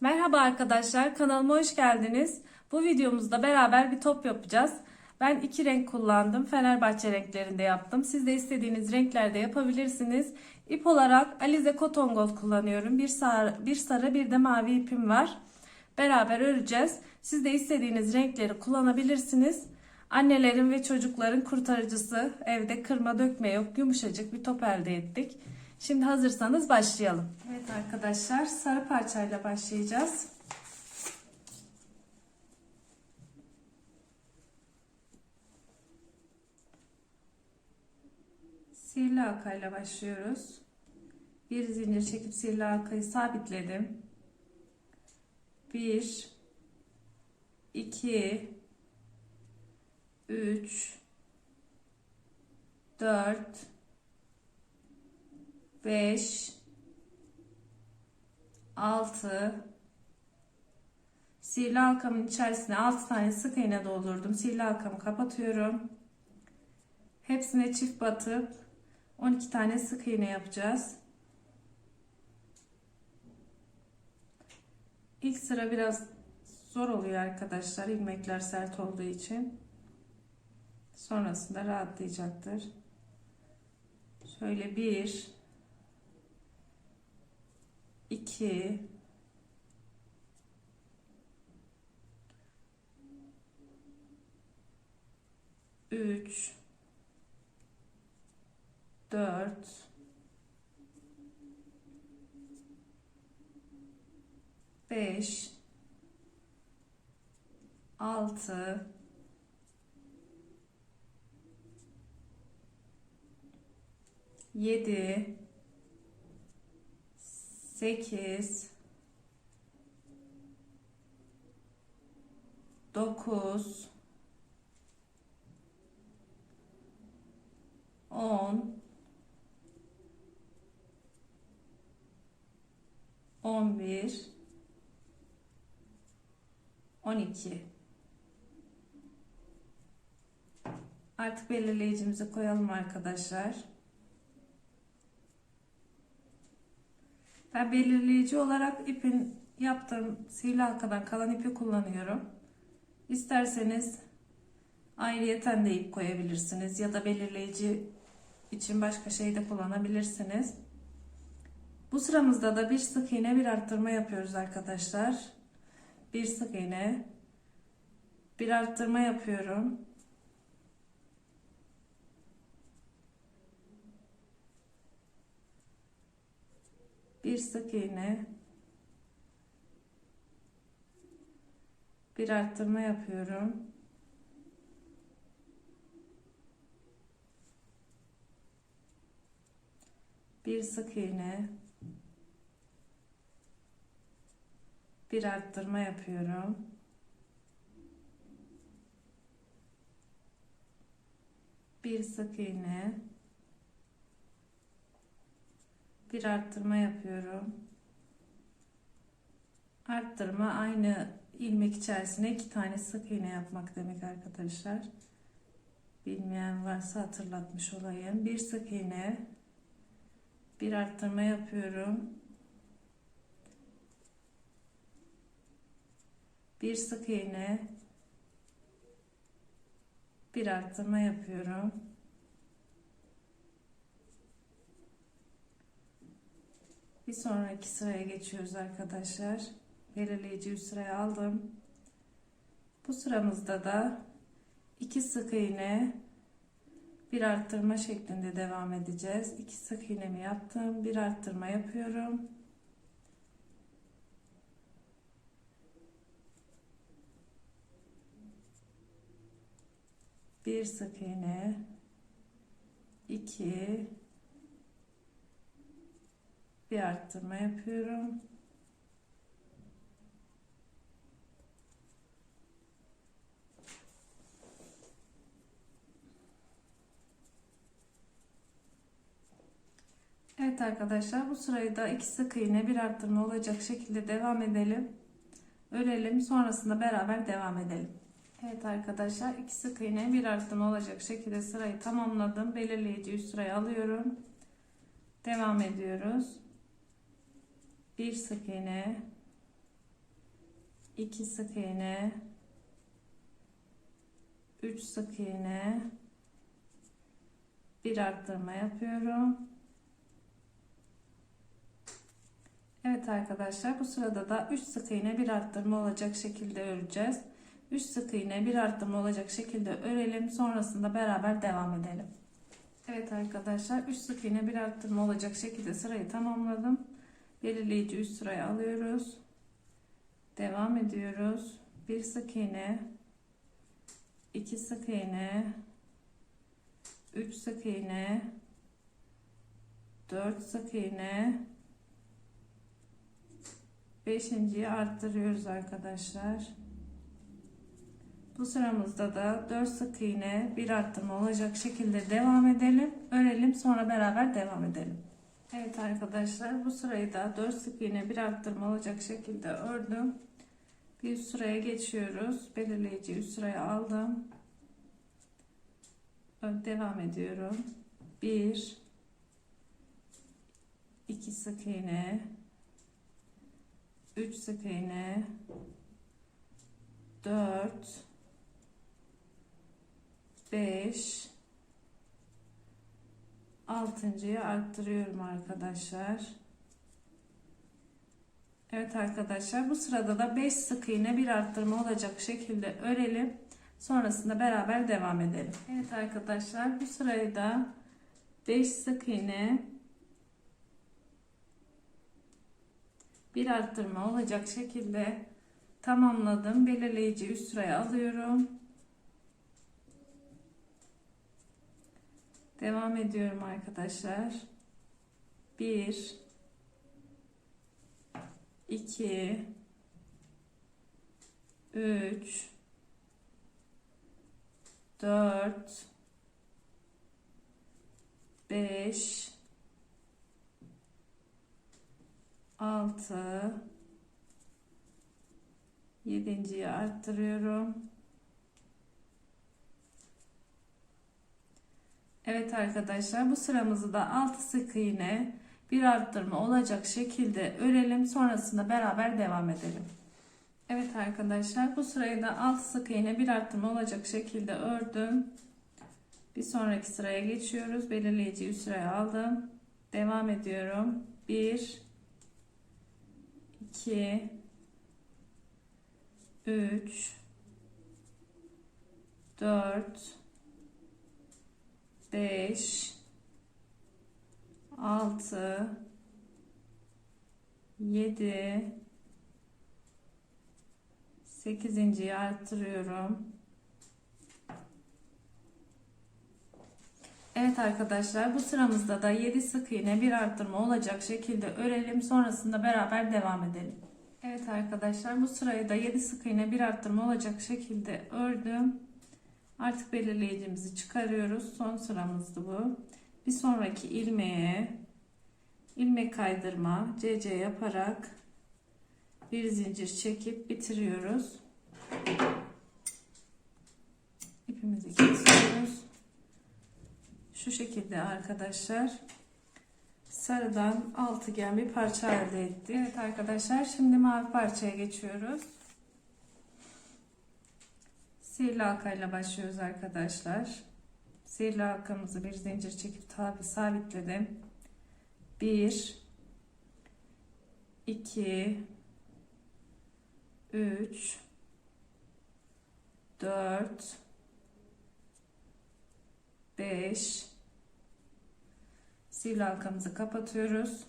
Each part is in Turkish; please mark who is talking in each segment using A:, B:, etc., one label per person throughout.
A: Merhaba arkadaşlar, kanalıma hoş geldiniz. Bu videomuzda beraber bir top yapacağız. Ben iki renk kullandım. Fenerbahçe renklerinde yaptım. Siz de istediğiniz renklerde yapabilirsiniz. İp olarak Alize Cotton Gold kullanıyorum. Bir sarı, bir sarı bir de mavi ipim var. Beraber öreceğiz. Siz de istediğiniz renkleri kullanabilirsiniz. Annelerin ve çocukların kurtarıcısı. Evde kırma dökme yok. Yumuşacık bir top elde ettik. Şimdi hazırsanız başlayalım. Evet arkadaşlar sarı parçayla başlayacağız. Sihirli halkayla başlıyoruz. Bir zincir çekip sihirli halkayı sabitledim. 1 2 3 4 5 6 sihirli halkamın içerisine 6 tane sık iğne doldurdum. Sihirli halkamı kapatıyorum. Hepsine çift batıp 12 tane sık iğne yapacağız. İlk sıra biraz zor oluyor arkadaşlar. ilmekler sert olduğu için. Sonrasında rahatlayacaktır. Şöyle bir 2 3 4 5 6 7 8 9 10 11 12 Artık belirleyicimizi koyalım arkadaşlar. Ben belirleyici olarak ipin yaptığım sihirli halkadan kalan ipi kullanıyorum. İsterseniz ayrıyeten de ip koyabilirsiniz ya da belirleyici için başka şey de kullanabilirsiniz. Bu sıramızda da bir sık iğne bir arttırma yapıyoruz arkadaşlar. Bir sık iğne bir arttırma yapıyorum. Bir sık iğne bir arttırma yapıyorum. Bir sık iğne bir arttırma yapıyorum. Bir sık iğne bir arttırma yapıyorum. Arttırma aynı ilmek içerisine iki tane sık iğne yapmak demek arkadaşlar. Bilmeyen varsa hatırlatmış olayım. Bir sık iğne, bir arttırma yapıyorum. Bir sık iğne, bir arttırma yapıyorum. Bir sonraki sıraya geçiyoruz arkadaşlar. Belirleyici üst sıraya aldım. Bu sıramızda da iki sık iğne bir arttırma şeklinde devam edeceğiz. İki sık iğnemi yaptım. Bir arttırma yapıyorum. Bir sık iğne, iki, bir arttırma yapıyorum. Evet arkadaşlar bu sırayı da iki sık iğne bir arttırma olacak şekilde devam edelim. Örelim sonrasında beraber devam edelim. Evet arkadaşlar iki sık iğne bir arttırma olacak şekilde sırayı tamamladım. Belirleyici üst sıraya alıyorum. Devam ediyoruz bir sık iğne 2 sık iğne 3 sık iğne bir arttırma yapıyorum. Evet arkadaşlar bu sırada da 3 sık iğne bir arttırma olacak şekilde öreceğiz. 3 sık iğne bir arttırma olacak şekilde örelim. Sonrasında beraber devam edelim. Evet arkadaşlar 3 sık iğne bir arttırma olacak şekilde sırayı tamamladım. Belirleyici üst sıraya alıyoruz. Devam ediyoruz. 1 sık iğne 2 sık iğne 3 sık iğne 4 sık iğne Beşinciyi arttırıyoruz arkadaşlar. Bu sıramızda da 4 sık iğne bir arttırma olacak şekilde devam edelim. Örelim sonra beraber devam edelim. Evet arkadaşlar bu sırayı da 4 sık iğne bir arttırma olacak şekilde ördüm. Bir üst sıraya geçiyoruz. Belirleyici üst sıraya aldım. Devam ediyorum. 1 2 sık iğne 3 sık iğne 4 5 altıncıyı arttırıyorum arkadaşlar. Evet arkadaşlar bu sırada da 5 sık iğne bir arttırma olacak şekilde örelim. Sonrasında beraber devam edelim. Evet arkadaşlar bu sırayı da 5 sık iğne bir arttırma olacak şekilde tamamladım. Belirleyici üst sıraya alıyorum. Devam ediyorum arkadaşlar. 1 2 3 4 5 6 7.yi arttırıyorum. Evet arkadaşlar bu sıramızı da 6 sık iğne bir arttırma olacak şekilde örelim. Sonrasında beraber devam edelim. Evet arkadaşlar bu sırayı da 6 sık iğne bir arttırma olacak şekilde ördüm. Bir sonraki sıraya geçiyoruz. Belirleyici üst sıraya aldım. Devam ediyorum. 1 2 3 4 5 6 7 8.yi arttırıyorum. Evet arkadaşlar bu sıramızda da 7 sık iğne bir arttırma olacak şekilde örelim. Sonrasında beraber devam edelim. Evet arkadaşlar bu sırayı da 7 sık iğne bir arttırma olacak şekilde ördüm. Artık belirleyicimizi çıkarıyoruz. Son sıramızdı bu. Bir sonraki ilmeğe ilmek kaydırma CC yaparak bir zincir çekip bitiriyoruz. İpimizi kesiyoruz. Şu şekilde arkadaşlar sarıdan altıgen bir parça elde ettik. Evet arkadaşlar şimdi mavi parçaya geçiyoruz. Sihirli halkayla başlıyoruz arkadaşlar. Sihirli halkamızı bir zincir çekip tabi sabitledim. 1 2 3 4 5 sihirli halkamızı kapatıyoruz.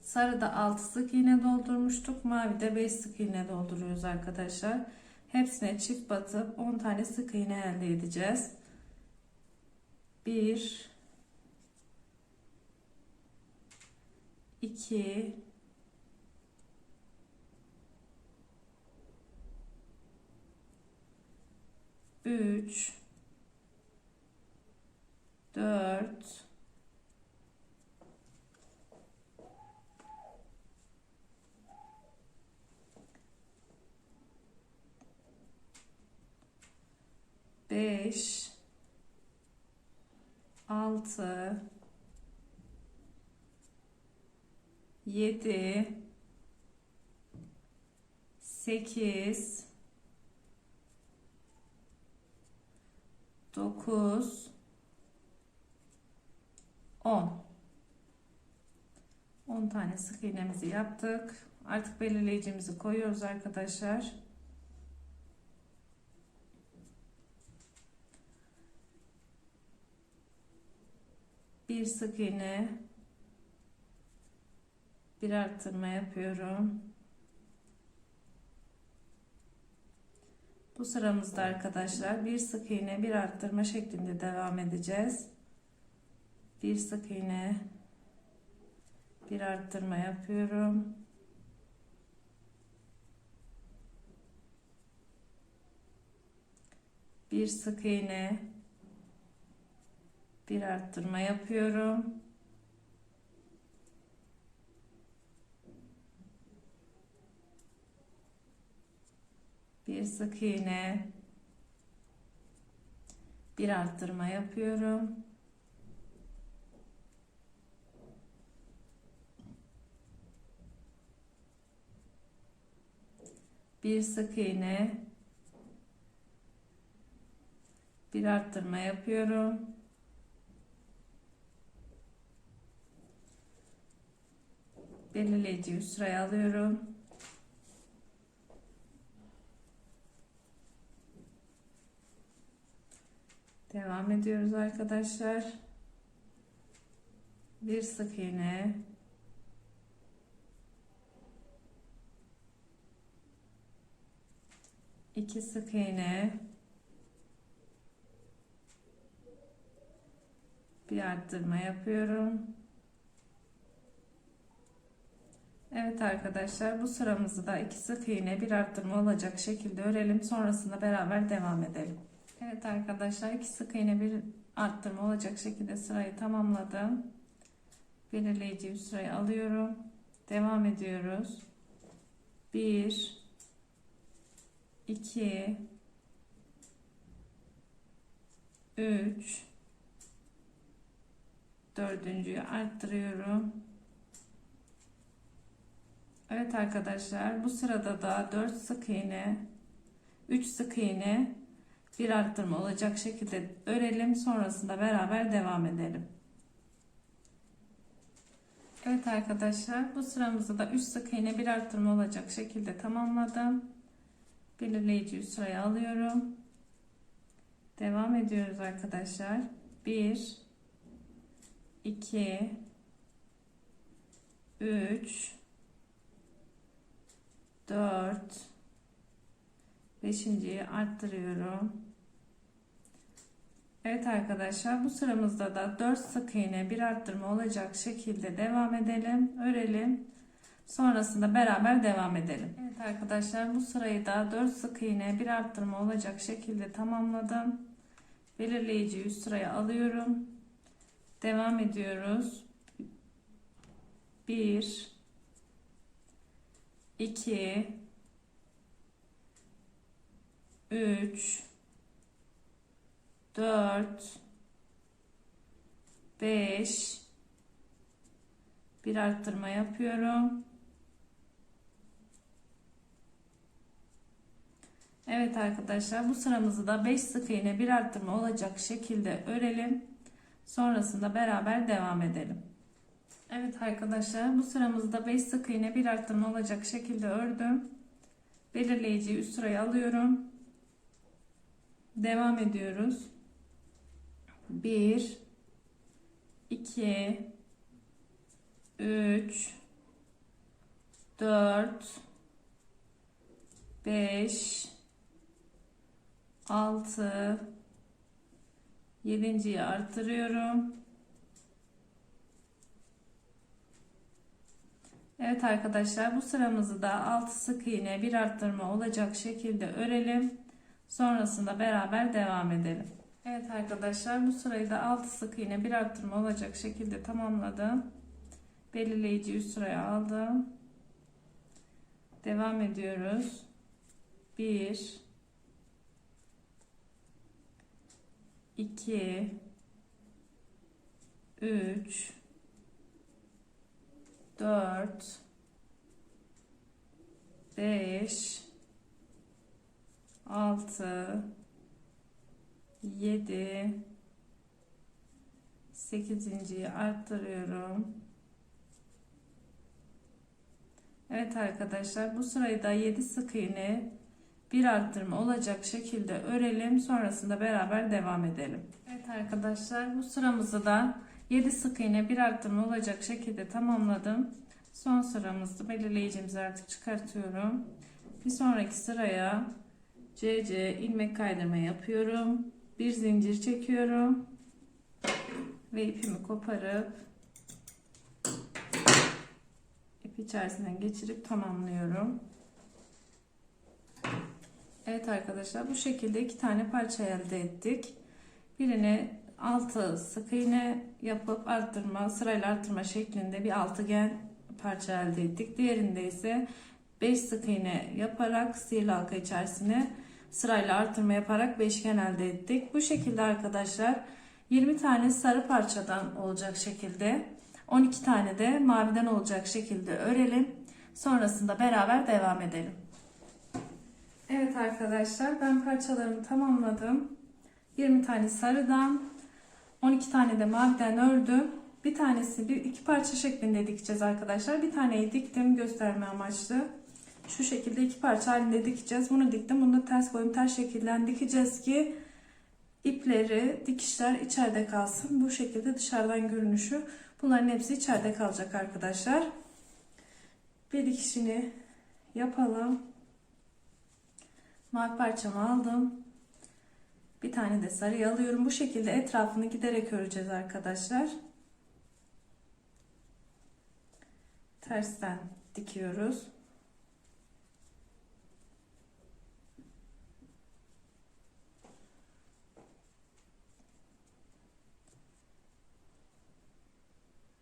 A: Sarıda 6 sık iğne doldurmuştuk. Mavi de 5 sık iğne dolduruyoruz arkadaşlar. Hepsine çift batıp 10 tane sık iğne elde edeceğiz. 1 2 3 4 5 6 7 8 9 10 10 tane sık iğnemizi yaptık. Artık belirleyicimizi koyuyoruz arkadaşlar. Bir sık iğne bir arttırma yapıyorum. Bu sıramızda arkadaşlar bir sık iğne bir arttırma şeklinde devam edeceğiz. Bir sık iğne bir arttırma yapıyorum. Bir sık iğne bir arttırma yapıyorum. Bir sık iğne bir arttırma yapıyorum. bir sık iğne bir arttırma yapıyorum. Belirleyici üst sıraya alıyorum. Devam ediyoruz arkadaşlar. Bir sık iğne iki sık iğne bir arttırma yapıyorum. Evet arkadaşlar bu sıramızı da iki sık iğne bir arttırma olacak şekilde örelim. Sonrasında beraber devam edelim. Evet arkadaşlar iki sık iğne bir arttırma olacak şekilde sırayı tamamladım. Belirleyici bir sırayı alıyorum. Devam ediyoruz. 1 2 3 dördüncüyü arttırıyorum. Evet arkadaşlar bu sırada da 4 sık iğne 3 sık iğne bir arttırma olacak şekilde örelim sonrasında beraber devam edelim. Evet arkadaşlar bu sıramızda da 3 sık iğne bir arttırma olacak şekilde tamamladım. Belirleyici sıraya alıyorum. Devam ediyoruz arkadaşlar. 1 2 3 4 beşinciyi arttırıyorum. Evet arkadaşlar bu sıramızda da 4 sık iğne bir arttırma olacak şekilde devam edelim. Örelim. Sonrasında beraber devam edelim. Evet arkadaşlar bu sırayı da 4 sık iğne bir arttırma olacak şekilde tamamladım. Belirleyici üst sıraya alıyorum. Devam ediyoruz. 1 2 3 4 5 bir arttırma yapıyorum. Evet arkadaşlar bu sıramızı da 5 sık iğne bir arttırma olacak şekilde örelim. Sonrasında beraber devam edelim. Evet arkadaşlar bu sıramızda 5 sık iğne bir arttırma olacak şekilde ördüm. Belirleyiciyi üst sıraya alıyorum. Devam ediyoruz. 1 2 3 4 5 6 7.yi artırıyorum. Evet arkadaşlar bu sıramızı da 6 sık iğne bir arttırma olacak şekilde örelim. Sonrasında beraber devam edelim. Evet arkadaşlar bu sırayı da 6 sık iğne bir arttırma olacak şekilde tamamladım. Belirleyici üst sıraya aldım. Devam ediyoruz. 1 2 3 4 5 6 7 8.yi arttırıyorum. Evet arkadaşlar bu sırayı da 7 sık iğne bir arttırma olacak şekilde örelim. Sonrasında beraber devam edelim. Evet arkadaşlar bu sıramızı da 7 sık iğne bir arttırma olacak şekilde tamamladım. Son sıramızda belirleyicimizi artık çıkartıyorum. Bir sonraki sıraya CC ilmek kaydırma yapıyorum. Bir zincir çekiyorum. Ve ipimi koparıp ip içerisinden geçirip tamamlıyorum. Evet arkadaşlar bu şekilde iki tane parça elde ettik. Birini 6 sık iğne yapıp arttırma sırayla arttırma şeklinde bir altıgen parça elde ettik. Diğerinde ise 5 sık iğne yaparak sihirli halka içerisine sırayla artırma yaparak beşgen elde ettik. Bu şekilde arkadaşlar 20 tane sarı parçadan olacak şekilde 12 tane de maviden olacak şekilde örelim. Sonrasında beraber devam edelim. Evet arkadaşlar ben parçalarımı tamamladım. 20 tane sarıdan 12 tane de maviden ördüm. Bir tanesi bir iki parça şeklinde dikeceğiz arkadaşlar. Bir taneyi diktim gösterme amaçlı. Şu şekilde iki parça halinde dikeceğiz. Bunu diktim. Bunu da ters boyum ters şekilden dikeceğiz ki ipleri, dikişler içeride kalsın. Bu şekilde dışarıdan görünüşü. Bunların hepsi içeride kalacak arkadaşlar. Bir dikişini yapalım. Mavi parçamı aldım. Bir tane de sarıyı alıyorum. Bu şekilde etrafını giderek öreceğiz arkadaşlar. Tersten dikiyoruz.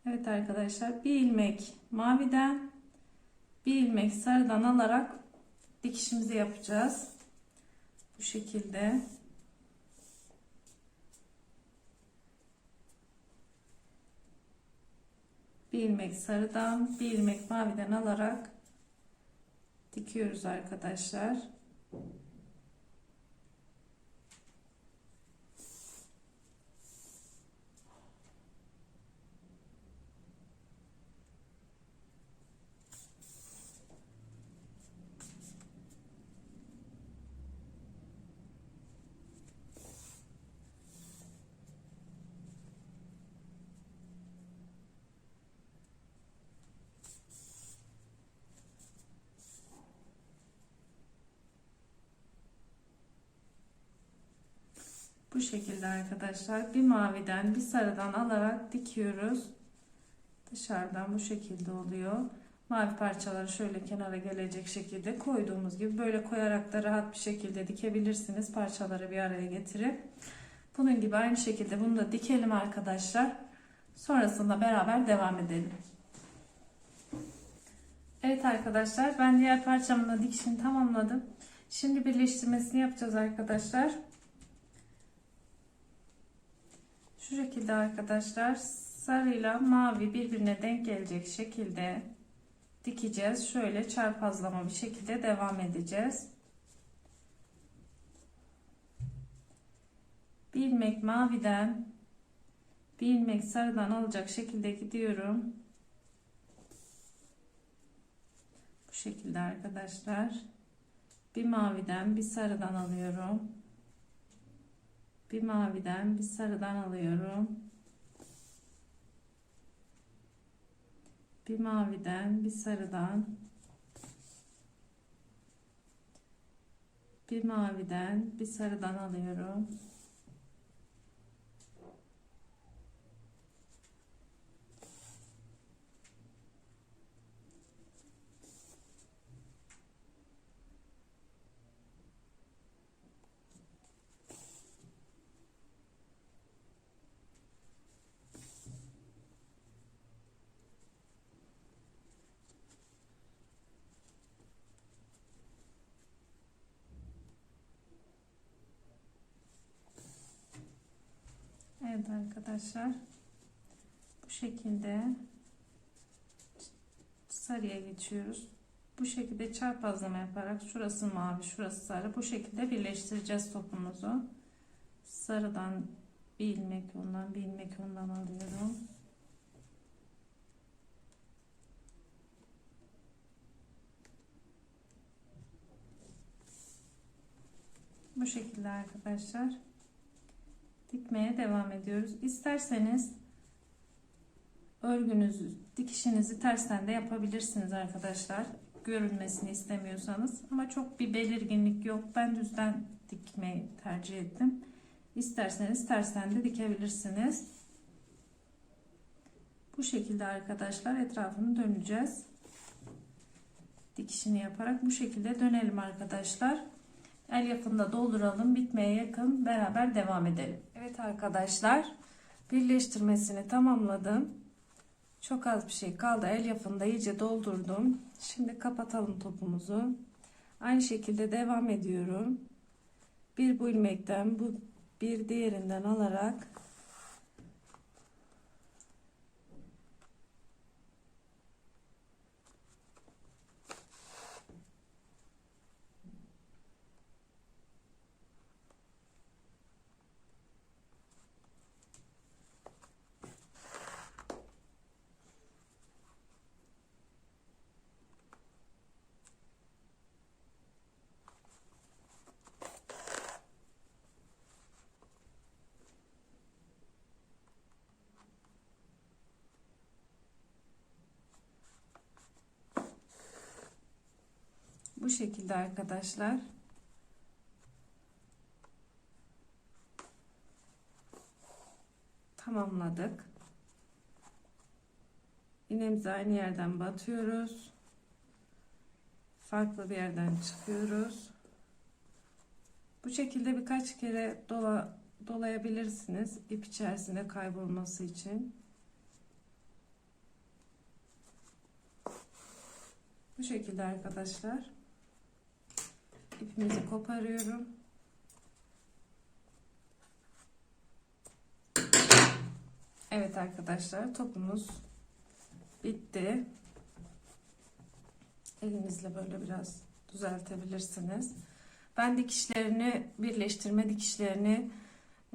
A: Evet arkadaşlar bir ilmek maviden bir ilmek sarıdan alarak dikişimizi yapacağız. Bu şekilde. Bir ilmek sarıdan bir ilmek maviden alarak dikiyoruz arkadaşlar. Bu şekilde arkadaşlar bir maviden bir sarıdan alarak dikiyoruz. Dışarıdan bu şekilde oluyor. Mavi parçaları şöyle kenara gelecek şekilde koyduğumuz gibi böyle koyarak da rahat bir şekilde dikebilirsiniz. Parçaları bir araya getirip. Bunun gibi aynı şekilde bunu da dikelim arkadaşlar. Sonrasında beraber devam edelim. Evet arkadaşlar ben diğer parçamın da dikişini tamamladım. Şimdi birleştirmesini yapacağız arkadaşlar. Şu şekilde arkadaşlar sarıyla mavi birbirine denk gelecek şekilde dikeceğiz. Şöyle çarpazlama bir şekilde devam edeceğiz. Bir ilmek maviden bir ilmek sarıdan alacak şekilde gidiyorum. Bu şekilde arkadaşlar. Bir maviden bir sarıdan alıyorum bir maviden bir sarıdan alıyorum. Bir maviden bir sarıdan bir maviden bir sarıdan alıyorum. Evet arkadaşlar. Bu şekilde sarıya geçiyoruz. Bu şekilde çarpazlama yaparak şurası mavi, şurası sarı. Bu şekilde birleştireceğiz topumuzu. Sarıdan bir ilmek ondan, bir ilmek ondan alıyorum. Bu şekilde arkadaşlar dikmeye devam ediyoruz. İsterseniz örgünüzü, dikişinizi tersten de yapabilirsiniz arkadaşlar. Görünmesini istemiyorsanız. Ama çok bir belirginlik yok. Ben düzden dikmeyi tercih ettim. İsterseniz tersten de dikebilirsiniz. Bu şekilde arkadaşlar etrafını döneceğiz. Dikişini yaparak bu şekilde dönelim arkadaşlar. El yapında dolduralım. Bitmeye yakın beraber devam edelim. Evet arkadaşlar birleştirmesini tamamladım. Çok az bir şey kaldı. El yapında iyice doldurdum. Şimdi kapatalım topumuzu. Aynı şekilde devam ediyorum. Bir bu ilmekten bu bir diğerinden alarak bu şekilde arkadaşlar tamamladık. İğnemizi aynı yerden batıyoruz. Farklı bir yerden çıkıyoruz. Bu şekilde birkaç kere dola, dolayabilirsiniz ip içerisinde kaybolması için. Bu şekilde arkadaşlar. İpimizi koparıyorum. Evet arkadaşlar topumuz bitti. Elinizle böyle biraz düzeltebilirsiniz. Ben dikişlerini birleştirme dikişlerini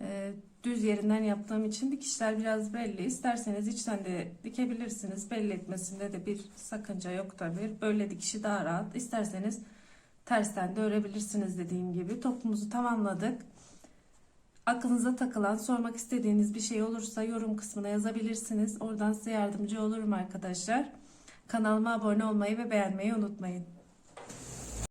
A: e, düz yerinden yaptığım için dikişler biraz belli. İsterseniz içten de dikebilirsiniz. Belli etmesinde de bir sakınca yok tabi. Böyle dikişi daha rahat. İsterseniz tersten de örebilirsiniz dediğim gibi. Topumuzu tamamladık. Aklınıza takılan, sormak istediğiniz bir şey olursa yorum kısmına yazabilirsiniz. Oradan size yardımcı olurum arkadaşlar. Kanalıma abone olmayı ve beğenmeyi unutmayın.